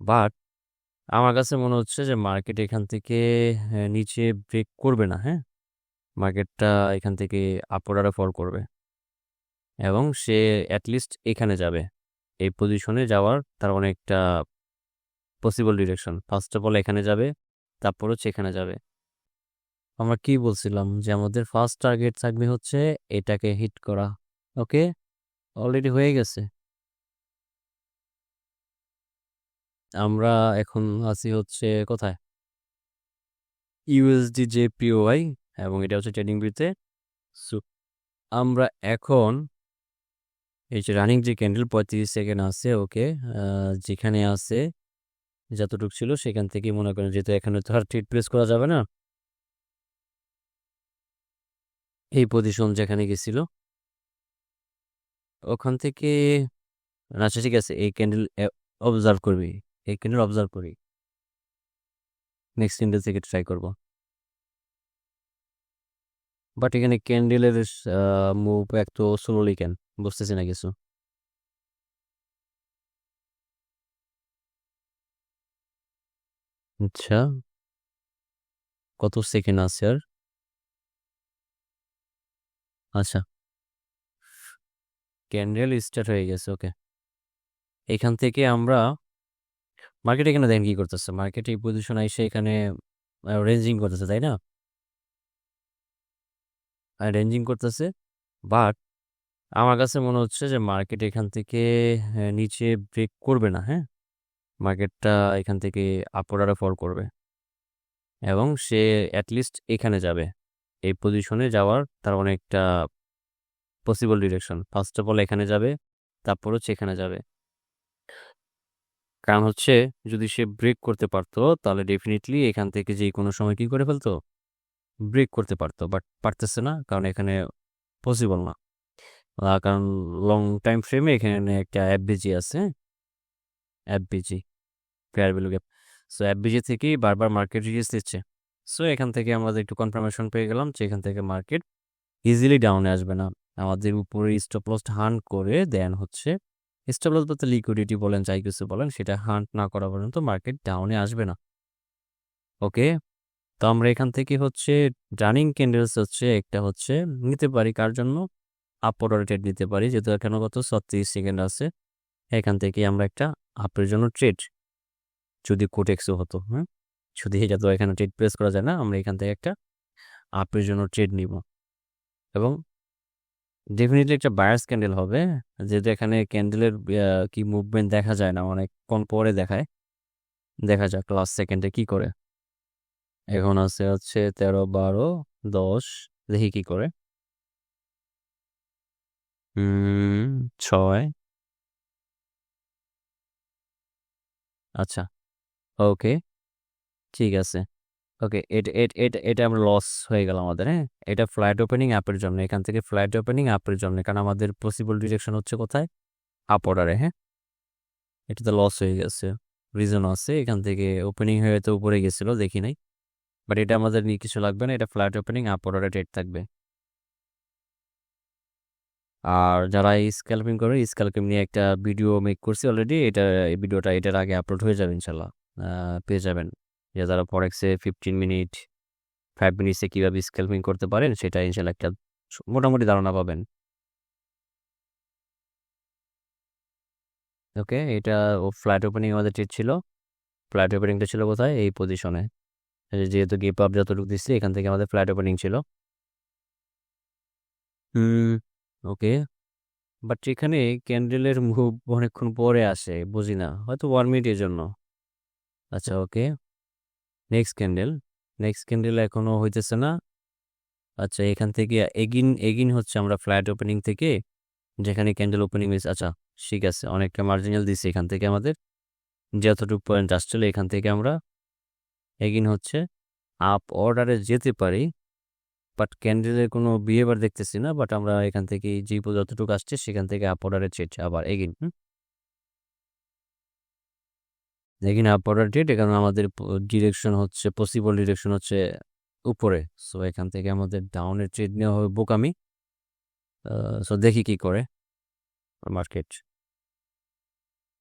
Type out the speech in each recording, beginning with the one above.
But আমার কাছে মনে হচ্ছে যে মার্কেট এখান থেকে হ্যাঁ, নিচে ব্রেক করবে না হ্যাঁ? মার্কেটটা এখান থেকে আপওয়ার্ডারে ফল করবে। এবং সে অ্যাটলিস্ট এখানে যাবে। এই পজিশনে যাওয়ার তার অনেকটা possible direction first of all এখানে যাবে তারপর হচ্ছে এখানে যাবে। আমরা কি বলছিলাম? যে আমাদের ফার্স্ট টার্গেট থাকবে হচ্ছে এটাকে হিট করা। ওকে অলরেডি হয়ে গেছে। আমরা এখন আছি হচ্ছে কোথায়? ইউএসডি যে পিওআই এবং এটা হচ্ছে ট্রেডিং ভিউতে সো আমরা এখন এই যে রানিং যে ক্যান্ডেল পঁয়ত্রিশ সেকেন্ড আছে ওকে যেখানে আছে, যতটুকু ছিল সেখান থেকে মনে করেন যেহেতু এখানে তো আর ট্রিট প্লেস করা যাবে না। এই পজিশন যেখানে গেছিল। ওখান থেকে আচ্ছা ঠিক আছে, এই ক্যান্ডেল অবজার্ভ করবি। এই ক্যান্ডেল অবজার্ভ করি। নেক্সট ক্যান্ডেল থেকে ট্রাই করব। বাট এখানে ক্যান্ডেলের মুভ এক তো স্লোলি কেন? বুঝতেছি না কিছু। আচ্ছা। কত সেকেন্ড আছে আর? আচ্ছা। ক্যান্ডেল স্টার্ট হয়ে গেছে ওকে এখান থেকে আমরা মার্কেট এখানে দেখেন কি করতেছে? মার্কেট এই পজিশন এসে এখানে রেঞ্জিং করতেছে তাই না? রেঞ্জিং করতেছে বাট আমার কাছে মনে হচ্ছে যে মার্কেট এখান থেকে হ্যাঁ, নিচে ব্রেক করবে না হ্যাঁ? মার্কেটটা এখান থেকে আপওয়ার্ডারে ফল করবে। এবং সে অ্যাটলিস্ট এখানে যাবে। এই পজিশনে যাওয়ার তার অনেকটা possible direction first of all এখানে যাবে তারপর হচ্ছে এখানে যাবে। কারণ হচ্ছে যদি সে ব্রেক করতে পারতো, তাহলে ডেফিনেটলি এখান থেকে যে কোনো সময় কি করে ফেলতো? ব্রেক করতে পারতো বাট পারতেছে না, কারণ এখানে পসিবল না। কারণ লং টাইম ফ্রেমে এখানে একটা অ্যাপবিজি আছে। অ্যাপবিজি ফেয়ার ভ্যালু গ্যাপ সো অ্যাপবিজি থেকেই বারবার মার্কেট রিলিজ দিচ্ছে। সো এখান থেকে আমাদের একটু কনফার্মেশন পেয়ে গেলাম যে এখান থেকে মার্কেট ইজিলি ডাউনে আসবে না। আমাদের উপরে স্টপ লস হান করে দেন হচ্ছে স্টপ লস বলতে লিকুইডিটি বলেন, যাই কিছু বলেন, সেটা হান্ট না করা পর্যন্ত মার্কেট ডাউনে আসবে না। ওকে? তো আমরা এখান থেকে হচ্ছে রানিং ক্যান্ডেলস হচ্ছে একটা হচ্ছে নিতে পারি। কার জন্য? আপওয়ার্ড ট্রেড নিতে পারি। যেহেতু এখানে কত? ছত্রিশ সেকেন্ড আছে। এখান থেকে আমরা একটা আপের জন্য ট্রেড যদি কোটেক্সও হতো হ্যাঁ? যদি এটা তো এখানে ট্রেড প্রেস করা যায় না, আমরা এখান থেকে একটা আপের জন্য ট্রেড নিব। এবং ডেফিনেটলি একটা বায়ার্স ক্যান্ডেল হবে। যেহেতু এখানে ক্যান্ডেলের কি মুভমেন্ট দেখা যায় না, অনেকক্ষণ পরে দেখায়। দেখা যাক লাস্ট সেকেন্ডে কি করে। এখন আছে হচ্ছে তেরো, বারো, দশ, দেখি কি করে। ছয়। আচ্ছা ওকে ঠিক আছে। ওকে এটা এটা এটা আমরা লস হয়ে গেল আমাদের হ্যাঁ? এটা ফ্ল্যাট ওপেনিং অ্যাপের জন্য এখান থেকে ফ্ল্যাট ওপেনিং অ্যাপের জন্য কারণ আমাদের পসিবল ডিরেকশন হচ্ছে কোথায়? আপ অর্ডারে হ্যাঁ? এটা তো লস হয়ে গেছে। রিজন আছে, এখান থেকে ওপেনিং হয়ে তো উপরে গেছিল, দেখি নাই। বাট এটা আমাদের নিয়ে কিছু লাগবে না, এটা ফ্ল্যাট ওপেনিং আপ অর্ডারে ট্রেড থাকবে। আর যারা স্ক্যাল্পিং করে স্ক্যাল্পিং নিয়ে একটা ভিডিও মেক করছি অলরেডি এটা, এই ভিডিওটা এটার আগে আপলোড হয়ে যাবে ইনশাল্লাহ পেয়ে যাবেন। যে যারা ফরেক্সে ফিফটিন মিনিট ফাইভ মিনিটসে কীভাবে স্ক্যাল্পিং করতে পারেন, সেটা ইনশাল্লাহ একটা মোটামুটি ধারণা পাবেন। ওকে, এটা ও ফ্ল্যাট ওপেনিং আমাদের ট্রেড ছিল। ফ্ল্যাট ওপেনিংটা ছিল কোথায়? এই পজিশনে যেহেতু গিপ আপ যতটুকু দিচ্ছি, এখান থেকে আমাদের ফ্ল্যাট ওপেনিং ছিল। ওকে। বাট এখানে ক্যান্ডেলের মুভ অনেকক্ষণ পরে আসে বুঝি না হয়তো ওয়ান মিনিটের জন্য। আচ্ছা okay. Next candle next candle এখনও হইতেছে না। আচ্ছা এখান থেকে এগিন এগিন হচ্ছে আমরা ফ্ল্যাট ওপেনিং থেকে, যেখানে ক্যান্ডেল ওপেনিং হয়েছে আচ্ছা ঠিক আছে, অনেকটা মার্জিনাল দিচ্ছে এখান থেকে আমাদের। যতটুকু পয়েন্ট আসছিল এখান থেকে আমরা এগিন হচ্ছে আপ অর্ডারে যেতে পারি বাট ক্যান্ডেলের কোনো বিহেভিয়ার দেখতেছি না বাট আমরা এখান থেকে যে যতটুকু আসছে সেখান থেকে আপ অর্ডারে চেয়েছে আবার এগিন হুম না আপ অর্ডার ডেট এখানে আমাদের ডিরেকশন হচ্ছে পসিবল ডিরেকশন হচ্ছে উপরে। সো এখান থেকে আমাদের ডাউনের ট্রেড নেওয়া হবে বোকামি। সো দেখি কি করে মার্কেট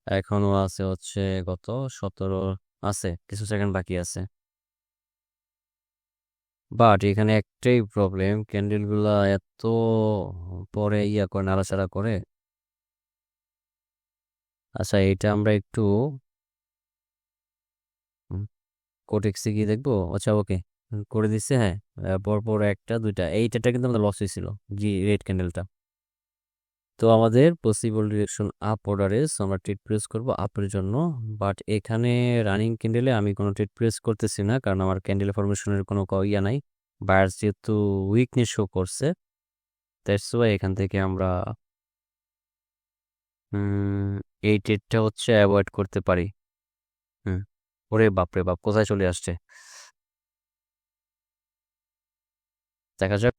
এখনও আছে হচ্ছে কত? সতেরো আছে, কিছু সেকেন্ড বাকি আছে। বাট এখানে একটাই প্রবলেম ক্যান্ডেলগুলা এত পরে ইয়া করে, নাড়াচাড়া করে। আচ্ছা এটা আমরা একটু কোটেক্সে গিয়ে দেখব আচ্ছা ওকে করে দিচ্ছে হ্যাঁ। পরপর একটা, দুইটা এইটাটা কিন্তু আমাদের লস হয়েছিল, জি রেড ক্যান্ডেলটা তো আমাদের পসিবল ডিরেকশন আপ অর্ডারে আমরা ট্রেড প্রেস করব আপের জন্য বাট এখানে রানিং ক্যান্ডেলে আমি কোনো ট্রেড প্রেস করতেছি না, কারণ আমার ক্যান্ডেল ফরমেশনের কোনো ইয়া নাই। বায়ার্স যেহেতু উইকনেস শো করছে দ্যাটস ওয়াই এখান থেকে আমরা এই ট্রেডটা হচ্ছে অ্যাভয়েড করতে পারি। হুম। ওরে বাপরে বাপ কোথায় চলে আসছে? দেখা যাক।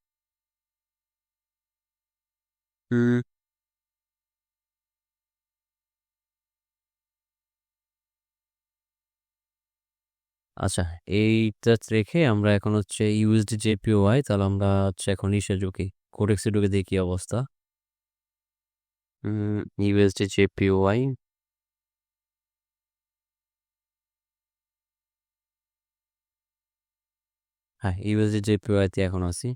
আচ্ছা এইটা রেখে আমরা এখন হচ্ছে ইউএসডি জেপিওয়াই তাহলে আমরা হচ্ছে এখন ইসে ঢুকি। কোডেক্সে ঢুকে দেখি অবস্থা। ইউএসডি জেপিওয়াই হ্যাঁ ইউএসডি জেপিওয়াইতে এখন আছি।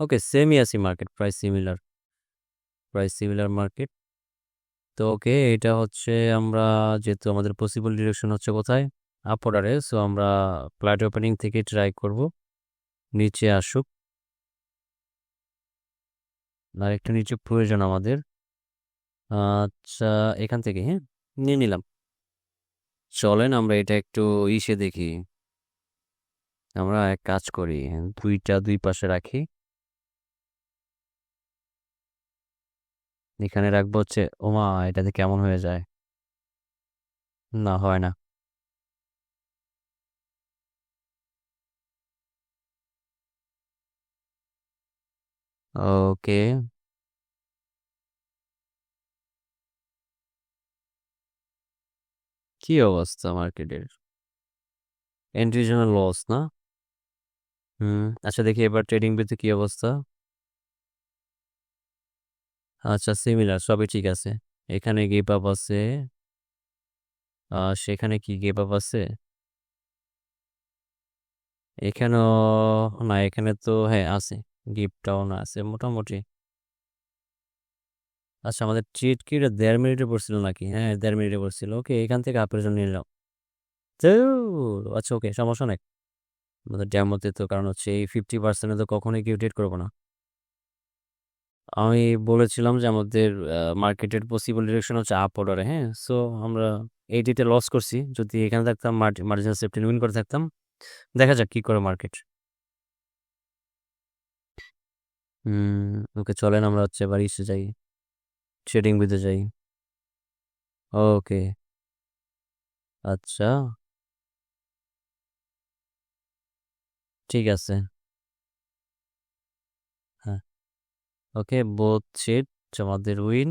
ওকে, সেমই আছি market price similar price similar market তো ওকে, এটা হচ্ছে আমরা যেহেতু আমাদের পসিবল ডিরেকশন হচ্ছে কোথায়? আপ অর্ডারে সো আমরা ফ্ল্যাট ওপেনিং থেকে ট্রাই করব। নিচে আসুক। আর একটা নিচে প্রয়োজন আমাদের। আচ্ছা এখান থেকে হ্যাঁ? নিয়ে নিলাম। চলেন আমরা এটা একটু ইসে দেখি। আমরা এক কাজ করি, দুইটা দুই পাশে রাখি। এখানে রাখব হচ্ছে, ওমা এটাতে কেমন হয়ে যায়। না, হয় না। ওকে। কি অবস্থা মার্কেটের? এন্ট্রির জন্য লস না? আচ্ছা দেখি এবার ট্রেডিং পেতে কি অবস্থা? আচ্ছা সিমিলার সবই ঠিক আছে। এখানে গেপ আপ আছে। সেখানে কি গেপ আপ আছে? এখানেও, না, এখানে তো হ্যাঁ আছে। গিফটটাও না আছে, মোটামুটি। আচ্ছা আমাদের ট্রিট কি? দেড় মিনিটে পড়ছিল নাকি? হ্যাঁ দেড় মিনিটে পড়ছিল। ওকে, এখান থেকে আপের জন্য নিলাম আচ্ছা ওকে, সমস্যা নেই। আমাদের ড্যামতে তো, কারণ হচ্ছে এই ফিফটি পার্সেন্টে তো কখনোই কেউ ট্রেড করব না। আমি বলেছিলাম যে আমাদের মার্কেটের পসিবল ডিরেকশন হচ্ছে আপ অর্ডারে হ্যাঁ? সো আমরা এই ডিটে লস করছি। যদি এখানে থাকতাম মার্জিনাল সেফটি উইন করে থাকতাম, দেখা যাক কি করে মার্কেট ওকে চলেন আমরা হচ্ছে এবার ইসে যাই। ট্রেডিং বিতে যাই। ওকে আচ্ছা। ঠিক আছে। হ্যাঁ। ওকে বোথ শিট আমাদের উইন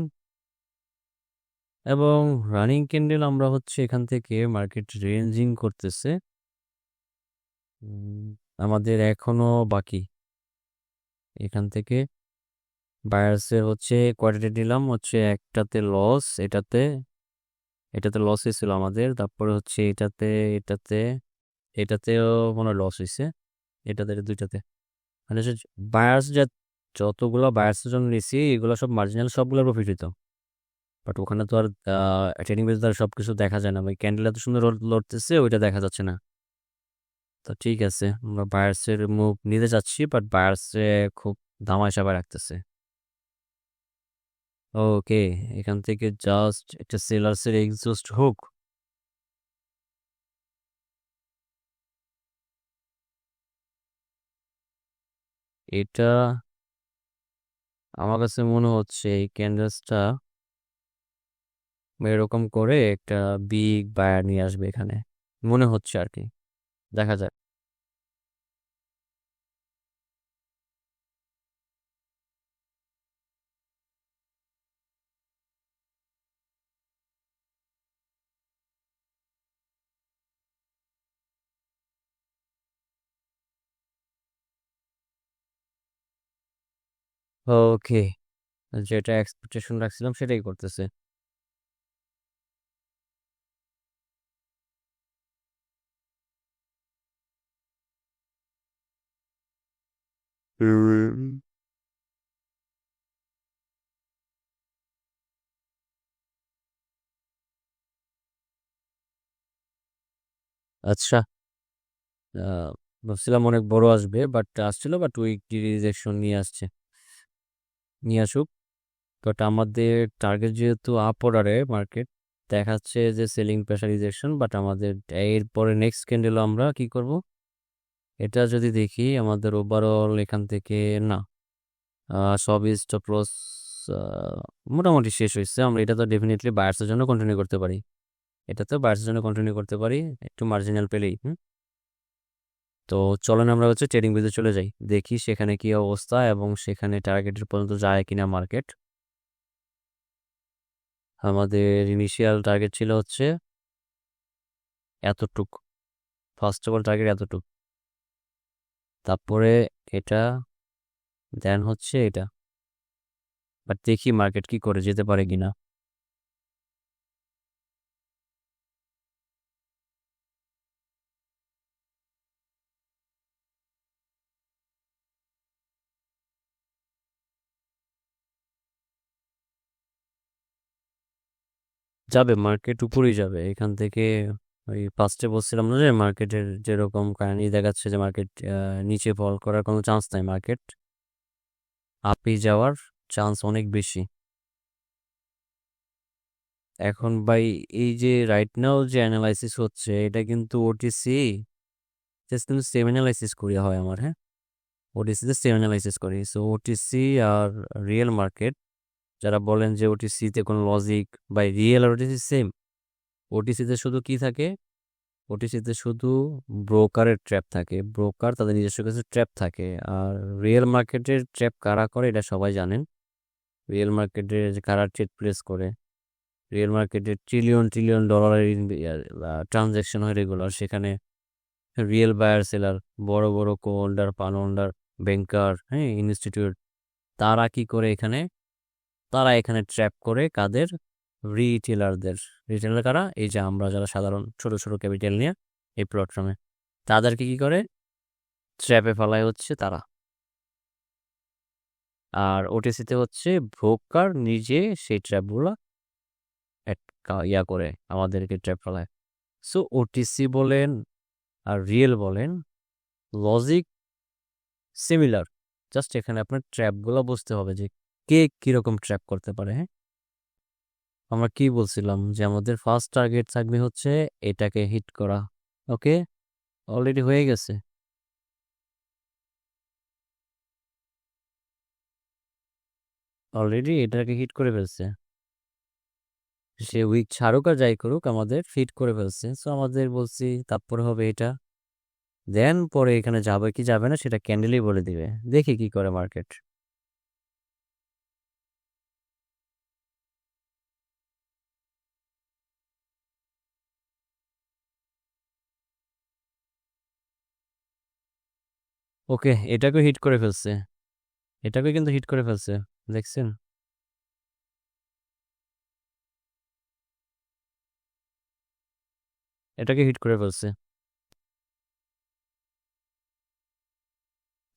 এবং রানিং ক্যান্ডেল আমরা হচ্ছে এখান থেকে মার্কেট রেঞ্জিং করতেছে। আমাদের এখনও বাকি। এখান থেকে বায়ার্সের হচ্ছে কোয়ালিটি নিলাম, হচ্ছে একটাতে লস এটাতে এটাতে লস হয়েছিল আমাদের, তারপরে হচ্ছে এটাতে এটাতে, এটাতেও মনে লস হয়েছে। এটাতে দুইটাতে। মানে বায়ার্স যা যতগুলো বায়ার্সের জন্য নিছি, এগুলো সব মার্জিনাল সবগুলো প্রফিট হইতো। বাট ওখানে তো আর ট্রেনিং বেস দ্বারা সব কিছু দেখা যায় না। ভাই ক্যান্ডেল এত সুন্দর লড়তেছে, ওইটা দেখা যাচ্ছে না। তো ঠিক আছে, আমরা বায়ার্সের মুভ নিতে চাচ্ছি বাট বায়ার্সে খুব দামাই সাবাই রাখতেছে। ওকে এখান থেকে জাস্ট একটা সেলার্সের এক্সস্ট হোক এটা আমার কাছে মনে হচ্ছে এই ক্যানভাসটা এরকম করে একটা বিগ বায়ার নিয়ে আসবে এখানে। মনে হচ্ছে আর কি। দেখা যাক। ওকে। যেটা এক্সপেকটেশন রাখছিলাম সেটাই করতেছে। আচ্ছা। ভাবছিলাম অনেক বড় আসবে বাট আসছিল বাট উইক রিজেকশন নিয়ে আসছে। নিয়ে আসুক। বাট আমাদের টার্গেট যেহেতু আপ অর্ডারে মার্কেট দেখাচ্ছে যে সেলিং প্রেশার বাট আমাদের এরপরে নেক্সট ক্যান্ডেলও আমরা কি করব? এটা যদি দেখি, আমাদের ওভারঅল এখান থেকে না। সবই স্টপ লস মোটামুটি শেষ হয়েছে। আমরা এটা তো ডেফিনেটলি বায়ার্সের জন্য কন্টিনিউ করতে পারি। এটা তো বায়ার্সের জন্য কন্টিনিউ করতে পারি, একটু মার্জিনাল পেলেই, হুম? তো চলেন আমরা হচ্ছে ট্রেডিং বিজে চলে যাই। দেখি সেখানে কি অবস্থা এবং সেখানে টার্গেটের পর্যন্ত যায় কিনা মার্কেট আমাদের ইনিশিয়াল টার্গেট ছিল হচ্ছে এতটুক। ফার্স্ট অফ অল টার্গেট এতটুক। তারপরে এটা দেন হচ্ছে এটা। বাট দেখি মার্কেট কি করে যেতে পারে কিনা। যাবে মার্কেট উপরেই যাবে। এখান থেকে ওই ফার্স্টে বলছিলাম না যে মার্কেটের যেরকম কাহিনী দেখাচ্ছে যে মার্কেট নিচে ফল করার কোনো চান্স নাই মার্কেট আপে যাওয়ার চান্স অনেক বেশি। এখন ভাই এই যে রাইট নাও যে অ্যানালাইসিস হচ্ছে, এটা কিন্তু ওটিসি জাস্ট কিন্তু সেম অ্যানালাইসিস করি হয় আমার হ্যাঁ? ওটিসিতে সেম অ্যানালাইসিস করি। সো ওটিসি আর রিয়েল মার্কেট যারা বলেন যে ওটিসিতে কোনো লজিক বা রিয়েল আর ওটিসি সেম ওটিসিতে শুধু কি থাকে? ওটিসিতে শুধু ব্রোকারের ট্র্যাপ থাকে। ব্রোকার তাদের নিজস্ব কিছু ট্র্যাপ থাকে। আর রিয়েল মার্কেটের ট্র্যাপ কারা করে এটা সবাই জানেন। রিয়েল মার্কেটে কারা ট্রেড প্লেস করে রিয়েল মার্কেটে ট্রিলিয়ন ট্রিলিয়ন ডলারের ট্রানজ্যাকশন হয় রেগুলার সেখানে রিয়েল বায়ার সেলার বড় বড় কো হোল্ডার পান হোল্ডার ব্যাংকার হ্যাঁ ইনস্টিটিউট তারা কি করে এখানে তারা এখানে ট্র্যাপ করে কাদের? রিটেলারদের রিটেলার কারা? এই যে আমরা যারা সাধারণ ছোট ছোট ক্যাপিটাল নিয়ে এই প্ল্যাটফর্মে তাদেরকে কি করে? ট্র্যাপে ফেলায় হচ্ছে তারা। আর ওটিসিতে হচ্ছে ব্রোকার নিজে সেই ট্র্যাপগুলো ইয়া করে আমাদেরকে ট্র্যাপ ফেলায়। সো ওটিসি বলেন আর রিয়েল বলেন লজিক সিমিলার জাস্ট এখানে আপনার ট্র্যাপগুলো বুঝতে হবে যে কে কীরকম ট্র্যাপ করতে পারে হ্যাঁ? আমরা কি বলছিলাম যে আমাদের ফার্স্ট টার্গেট থাকবে হচ্ছে এটাকে হিট করা ওকে অলরেডি হয়ে গেছে। অলরেডি এটাকে হিট করে ফেলছে। সে উইক ছাড়ুক আর যাই করুক, আমাদের ফিট করে ফেলছে। সো আমাদের বলছি তারপরে হবে এটা। দেন পরে এখানে যাবে কি যাবে না, সেটা ক্যান্ডেলই বলে দিবে। দেখি কি করে মার্কেট ওকে এটাকে হিট করে ফেলছে। এটাকে কিন্তু হিট করে ফেলছে, দেখছেন? এটাকে হিট করে ফেলছে।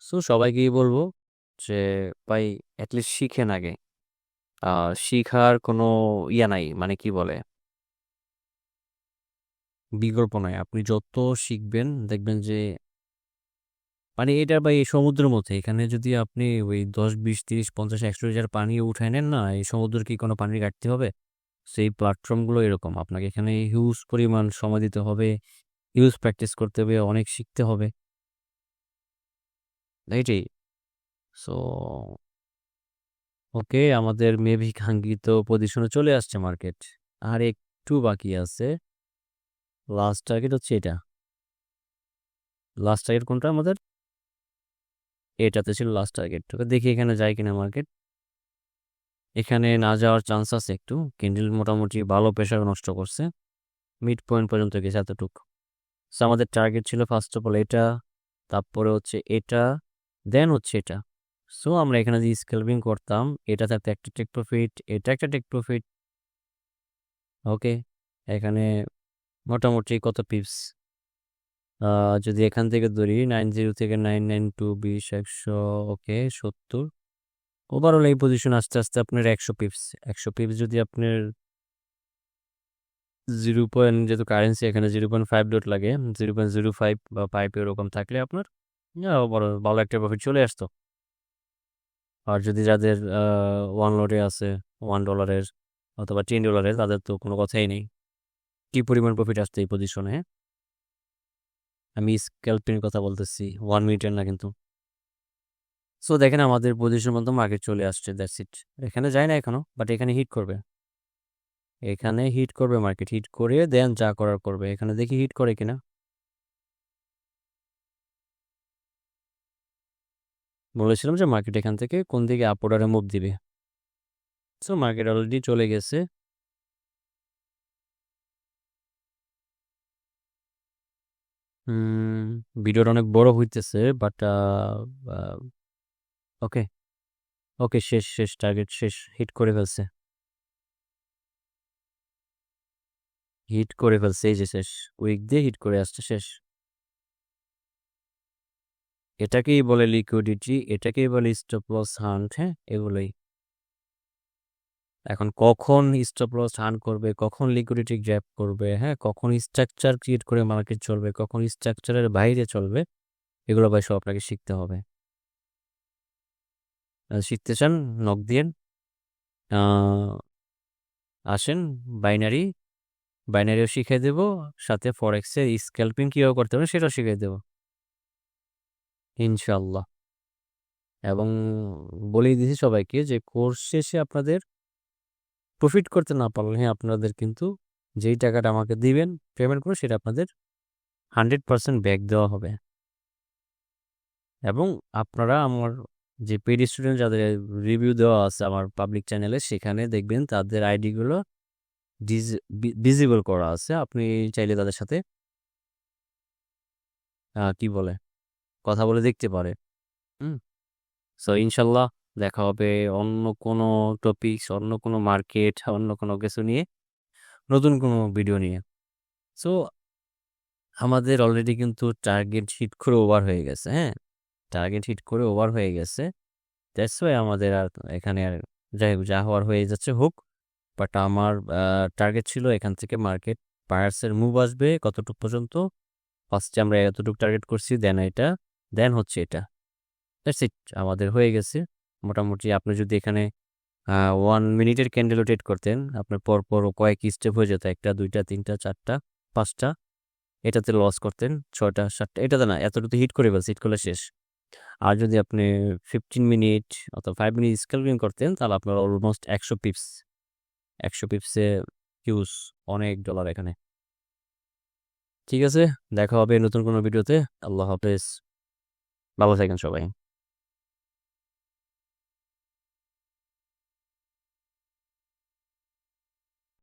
সো সবাইকেই বলব যে, ভাই অ্যাটলিস্ট শিখেন আগে। শিখার কোনো ইয়া নাই মানে কি বলে? বিকল্প নাই। আপনি যত শিখবেন, দেখবেন যে মানে এটা বা এই সমুদ্রের মধ্যে, এখানে যদি আপনি ওই দশ, বিশ, তিরিশ, পঞ্চাশ, একশো লিটার পানি উঠায় নেন না, এই সমুদ্রের কি কোনো পানির ঘাটতি হবে? সেই প্ল্যাটফর্মগুলো এরকম। আপনাকে এখানে হিউজ পরিমাণ সময় দিতে হবে হিউজ প্র্যাকটিস করতে হবে, অনেক শিখতে হবে। এইটাই সো ওকে আমাদের মেবি কাঙ্ক্ষিত পজিশনে চলে আসছে মার্কেট আর একটু বাকি আছে। লাস্ট টার্গেট হচ্ছে এটা। লাস্ট টার্গেট কোনটা আমাদের? এটাতে ছিল লাস্ট টার্গেট তোকে দেখি এখানে যায় কিনা মার্কেট এখানে না যাওয়ার চান্স আছে একটু। ক্যান্ডেল মোটামুটি ভালো প্রেশার নষ্ট করছে। মিড পয়েন্ট পর্যন্ত গেছে এতটুকু। সো আমাদের টার্গেট ছিল ফার্স্ট অফ অল এটা, তারপরে হচ্ছে এটা দেন হচ্ছে এটা। সো আমরা এখানে যে স্কেলপিং করতাম এটা থাকতে একটা টেক প্রফিট এটা একটা টেক প্রফিট ওকে এখানে মোটামুটি কত পিপস যদি এখান থেকে ধরি নাইন জিরো থেকে নাইন নাইন টু, বিশ, একশো, ওকে, সত্তর। ওভারঅল এই পজিশন আস্তে আস্তে আপনার একশো পিপস একশো পিপস যদি আপনার জিরো পয়েন্ট, যেহেতু কারেন্সি এখানে জিরো পয়েন্ট ফাইভ ডট লাগে, জিরো পয়েন্ট জিরো ফাইভ বা ফাইভ এরকম থাকলে আপনার বড় ভালো একটা প্রফিট চলে আসতো। আর যদি যাদের ওয়ান লটে আছে ওয়ান ডলারের অথবা টেন ডলারের তাদের তো কোনো কথাই নেই। কি পরিমাণ প্রফিট আসছে এই পজিশনে আমি স্ক্যাল্পিনের কথা বলতেছি ওয়ান মিনিটের না কিন্তু। সো দেখেন আমাদের পজিশন মতো মার্কেট চলে আসছে দ্যাটস ইট এখানে যায় না এখনও বাট এখানে হিট করবে। এখানে হিট করবে মার্কেট হিট করে দেন যা করার করবে। এখানে দেখি হিট করে কিনা। বলেছিলাম যে মার্কেট এখান থেকে কোন দিকে আপ অর্ডারে মুভ দিবে। সো মার্কেট অলরেডি চলে গেছে। ভিডিওটা অনেক বড় হইতেছে বাট ওকে ওকে শেষ শেষ টার্গেট শেষ হিট করে ফেলছে। হিট করে ফেলছে, এই যে শেষ উইক দিয়ে হিট করে আসছে, শেষ। এটাকেই বলে লিকুইডিটি এটাকেই বলে স্টপ লস হান্ট হ্যাঁ এগুলোই। এখন কখন স্টপ লস হান্ট করবে, কখন লিকুইডিটি গ্র্যাপ করবে হ্যাঁ? কখন স্ট্রাকচার ক্রিয়েট করে মার্কেট চলবে, কখন স্ট্রাকচারের বাইরে চলবে, এগুলো ভাই সব আপনাকে শিখতে হবে। শিখতে চান নক দিয়েন আসেন বাইনারি বাইনারিও শিখিয়ে দেব, সাথে ফরেক্সের স্ক্যাল্পিং কীভাবে করতে হবে সেটাও শিখিয়ে দেব। ইনশাল্লাহ এবং বলেই দিয়েছি সবাইকে যে কোর্স শেষে আপনাদের প্রফিট করতে না পারলে হ্যাঁ আপনাদের কিন্তু যেই টাকাটা আমাকে দিবেন পেমেন্ট করে সেটা আপনাদের হান্ড্রেড পারসেন্ট ব্যাক দেওয়া হবে। এবং আপনারা আমার যে পেড স্টুডেন্ট যাদের রিভিউ দেওয়া আছে আমার পাবলিক চ্যানেলে সেখানে দেখবেন তাদের আইডিগুলো ভিজিবল করা আছে। আপনি চাইলে তাদের সাথে কি বলে? কথা বলে দেখতে পারে। হুম। সো ইনশাল্লাহ দেখা হবে অন্য কোনো টপিকস অন্য কোনো মার্কেট অন্য কোনো কিছু নিয়ে নতুন কোনো ভিডিও নিয়ে। সো আমাদের অলরেডি কিন্তু টার্গেট হিট করে ওভার হয়ে গেছে হ্যাঁ? টার্গেট হিট করে ওভার হয়ে গেছে। দ্যাটস ওয়াই আমাদের আর এখানে আর যাই হোক, যা হওয়ার হয়ে যাচ্ছে, হোক। বাট আমার টার্গেট ছিল এখান থেকে মার্কেট বায়ার্সের মুভ আসবে কতটুকু পর্যন্ত। ফার্স্টে আমরা এতটুকু টার্গেট করছি দেন এটা দেন হচ্ছে এটা। দ্যাটস ইট আমাদের হয়ে গেছে। মোটামুটি আপনি যদি এখানে ওয়ান মিনিটের ক্যান্ডেল রোটেট করতেন, আপনার পরপর কয়েক স্টেপ হয়ে যেত, একটা, দুইটা, তিনটা, চারটা, পাঁচটা, এটাতে লস করতেন, ছয়টা, সাতটা, এটাতে না, এতটুকু হিট করে ফেলছে হিট করলে শেষ। আর যদি আপনি ফিফটিন মিনিট অথবা ফাইভ মিনিট স্কেলিং করতেন, তাহলে আপনার অলমোস্ট একশো পিপস একশো পিপসে হিউজ অনেক ডলার এখানে। ঠিক আছে, দেখা হবে নতুন কোনো ভিডিওতে আল্লাহ হাফেজ। ভালো থাকেন সবাই।